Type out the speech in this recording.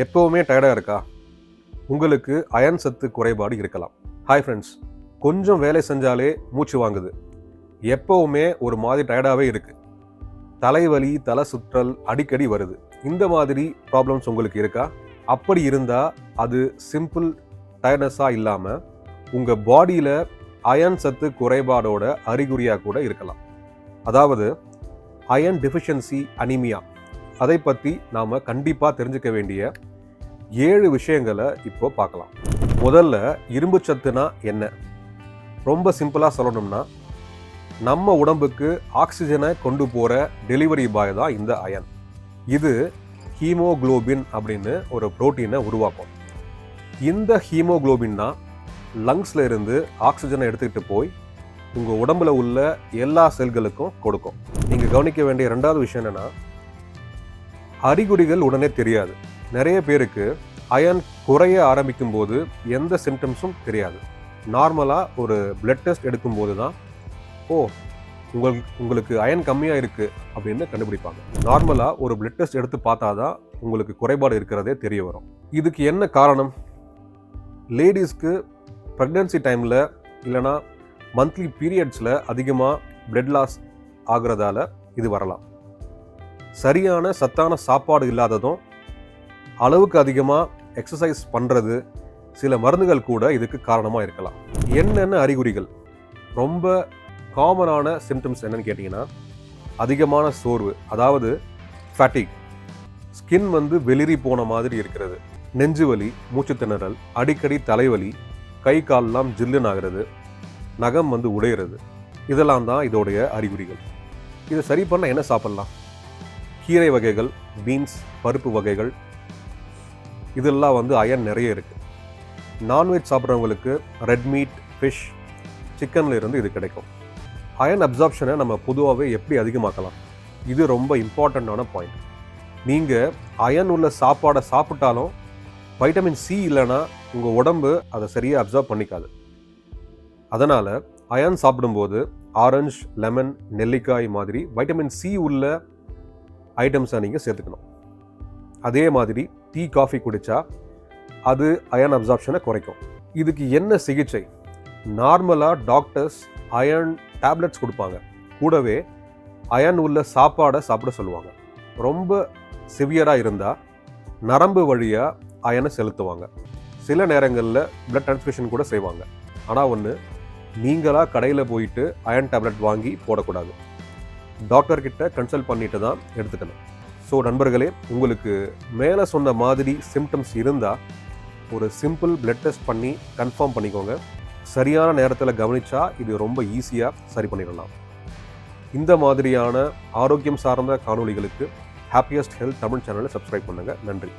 எப்போவுமே டயர்டாக இருக்கா? உங்களுக்கு அயன் சத்து குறைபாடு இருக்கலாம். ஹாய் ஃப்ரெண்ட்ஸ் கொஞ்சம் வேலை செஞ்சாலே மூச்சு வாங்குது. எப்போவுமே ஒரு மாதிரி டயர்டாகவே இருக்குது தலைவலி தலை சுற்றல் அடிக்கடி வருது. இந்த மாதிரி ப்ராப்ளம்ஸ் உங்களுக்கு இருக்கா? அப்படி இருந்தால் அது சிம்பிள் டயர்னஸாக இல்லாமல் உங்கள் பாடியில் அயன் சத்து குறைபாடோட அறிகுறியாக கூட இருக்கலாம். அதாவது அயன் டெஃபிஷியன்சி அனிமியா அதை பற்றி நாம் கண்டிப்பாக தெரிஞ்சுக்க வேண்டிய ஏழு விஷயங்களை இப்போ பார்க்கலாம். முதல்ல இரும்பு சத்துனா என்ன? ரொம்ப சிம்பிளாக சொல்லணும்னா நம்ம உடம்புக்கு ஆக்சிஜனை கொண்டு போகிற டெலிவரி பாய் தான் இந்த அயன். இது ஹீமோகுளோபின் அப்படின்னு ஒரு புரோட்டீனை உருவாக்கும். இந்த ஹீமோக்ளோபின் தான் லங்ஸில் இருந்து ஆக்சிஜனை எடுத்துக்கிட்டு போய் உங்கள் உடம்புல உள்ள எல்லா செல்களுக்கும் கொடுக்கும். நீங்கள் கவனிக்க வேண்டிய ரெண்டாவது விஷயம் என்னென்னா அறிகுறிகள் உடனே தெரியாது. நிறைய பேருக்கு அயன் குறைய ஆரம்பிக்கும் போது எந்த சிம்டம்ஸும் தெரியாது. நார்மலாக ஒரு பிளட் டெஸ்ட் எடுக்கும்போது தான் ஓ உங்களுக்கு உங்களுக்கு அயன் கம்மியாக இருக்குது அப்படின்னு கண்டுபிடிப்பாங்க. நார்மலாக ஒரு பிளட் டெஸ்ட் எடுத்து பார்த்தா தான் உங்களுக்கு குறைபாடு இருக்கிறதே தெரிய வரும். இதுக்கு என்ன காரணம்? லேடிஸ்க்கு ப்ரெக்னென்சி டைமில் இல்லைனா மந்த்லி பீரியட்ஸில் அதிகமாக பிளட் லாஸ் ஆகுறதால இது வரலாம். சரியான சத்தான சாப்பாடு இல்லாததும் அளவுக்கு அதிகமாக எக்ஸசைஸ் பண்ணுறது சில மருந்துகள் கூட இதுக்கு காரணமாக இருக்கலாம். என்னென்ன அறிகுறிகள்? ரொம்ப காமனான சிம்டம்ஸ் என்னன்னு கேட்டிங்கன்னா அதிகமான சோர்வு அதாவது ஃபேட்டிக் ஸ்கின் வந்து வெளிரி போன மாதிரி இருக்கிறது. நெஞ்சு வலி மூச்சு திணறல் அடிக்கடி தலைவலி கை கால்லாம் ஜில்லுன்னு ஆகிறது நகம் வந்து உடையிறது. இதெல்லாம் தான் இதோடைய அறிகுறிகள். இதை சரி பண்ண என்ன சாப்பிட்லாம்? கீரை வகைகள் பீன்ஸ் பருப்பு வகைகள் இதெல்லாம் வந்து அயன் நிறைய இருக்குது நான்வெஜ் சாப்பிட்றவங்களுக்கு ரெட் மீட் ஃபிஷ் சிக்கனில் இருந்து இது கிடைக்கும். அயன் அப்சார்ப்ஷனை நம்ம பொதுவாகவே எப்படி அதிகமாக்கலாம்? இது ரொம்ப இம்பார்ட்டண்ட்டான பாயிண்ட் நீங்கள் அயன் உள்ள சாப்பாடை சாப்பிட்டாலும் வைட்டமின் சி இல்லைன்னா உங்கள் உடம்பு அதை சரியாக அப்சார்ப் பண்ணிக்காது. அதனால் அயன் சாப்பிடும்போது ஆரஞ்சு லெமன் நெல்லிக்காய் மாதிரி வைட்டமின் சி உள்ள ஐட்டம்ஸை நீங்கள் சேர்த்துக்கணும். அதே மாதிரி டீ காஃபி குடித்தா அது அயன் அப்சார்ப்ஷனை குறைக்கும். இதுக்கு என்ன சிகிச்சை? நார்மலாக டாக்டர்ஸ் அயன் டேப்லெட்ஸ் கொடுப்பாங்க. கூடவே அயன் உள்ள சாப்பாடை சாப்பிட சொல்லுவாங்க. ரொம்ப சிவியராக இருந்தால் நரம்பு வழியாக அயனை செலுத்துவாங்க. சில நேரங்களில் பிளட் ட்ரான்ஸ்ஃபியூஷன் கூட செய்வாங்க. ஆனால் ஒன்று நீங்களாக கடையில் போயிட்டு அயன் டேப்லெட் வாங்கி போடக்கூடாது. டாக்டர்கிட்ட கன்சல்ட் பண்ணிட்டு தான் எடுத்துக்கணும். ஸோ நண்பர்களே உங்களுக்கு மேலே சொன்ன மாதிரி சிம்டம்ஸ் இருந்தால் ஒரு சிம்பிள் பிளட் டெஸ்ட் பண்ணி கன்ஃபார்ம் பண்ணிக்கோங்க. சரியான நேரத்தில் கவனித்தா இது ரொம்ப ஈஸியாக சரி பண்ணிடலாம். இந்த மாதிரியான ஆரோக்கியம் சார்ந்த காணொலிகளுக்கு ஹாப்பியஸ்ட் ஹெல்த் தமிழ் சேனலை சப்ஸ்கிரைப் பண்ணுங்கள் நன்றி.